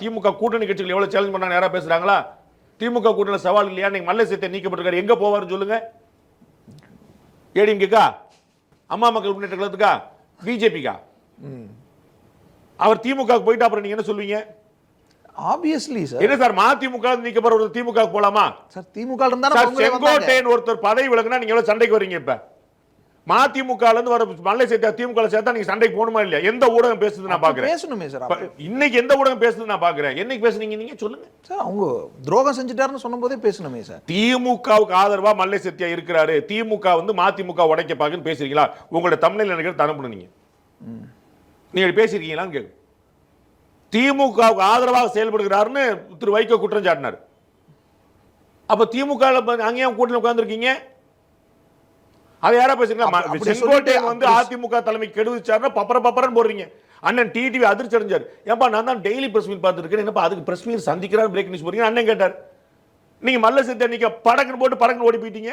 திமுக கூட்டணி கட்சிகள் எவ்வளவு சேலஞ்ச் பண்ணாங்க யாரா பேசுறாங்களா? திமுக கூட்டணி சவால் இல்லையா? நீங்க மல்லை சேர்த்து நீக்கப்பட்டிருக்காரு. எங்க போவாருன்னு சொல்லுங்க. ஏடிஎம்கேக்கா? அம்மா மக்கள் முன்னேற்ற கழகத்துக்கா? பிஜேபிக்கா? அவர் திமுக போயிட்டு அப்புறம் நீங்க என்ன சொல்வீங்க ஆப்வியஸ்லி சார் என்ன சார் மதிமுக இருந்து நீக்கப்படுற ஒரு திமுக போலாமா? சார் திமுக இருந்தா செங்கோட்டையன் ஒருத்தர் பதவி விலகுனா நீங்க எவ்வளவு சண்டைக்கு வரீங்க இப்ப? மதிமுக ல இருந்து வர மல்லை சேர்த்தா திமுக சேர்த்தா நீங்க சண்டைக்கு போகணுமா இல்லையா? எந்த ஊடகம் பேசுது நான் பாக்குறேன். பேசணுமே சார் இன்னைக்கு எந்த ஊடகம் பேசுது நான் பாக்குறேன். என்னைக்கு பேசுனீங்க நீங்க? சொல்லுங்க. சார் அவங்க துரோகம் செஞ்சுட்டாருன்னு சொன்னபோதே பேசணுமே சார். திமுகவுக்கு ஆதரவா மல்லை சத்யா இருக்கிறாரு? திமுக வந்து மதிமுக உடைக்க பாக்குன்னு பேசுறீங்களா உங்களோட தமிழில் நினைக்கிற அனுப்பணும் நீங்க. நீங்க பேசிருக்கீங்களான்னு கேட்கும் திமுகவுக்கு ஆதரவாக செயல்படுகிறாருன்னு திரு வைகோ குற்றம் சாட்டினார். அப்ப திமுக அங்கேயும் கூட்டணி உட்கார்ந்துருக்கீங்க? அதை யாரா பேசுறீங்களா செங்கோட்டையன் வந்து அதிமுக தலைமை கெடுவிச்சாருன்னா பப்பர பப்பரன்னு போடுறீங்க. அண்ணன் டிடிவி அதிர்ச்சி அடைஞ்சார் ஏன்பா நான் தான் டெய்லி பிரஸ் மீட் பார்த்துருக்கேன். என்னப்பா அதுக்கு பிரஸ் மீட் சந்திக்கிறார் பிரேக் நியூஸ் போறீங்க அண்ணன் கேட்டார். நீங்க மல்ல சித்த நீங்க படக்குன்னு போட்டு படக்குன்னு ஓடி போயிட்டீங்க.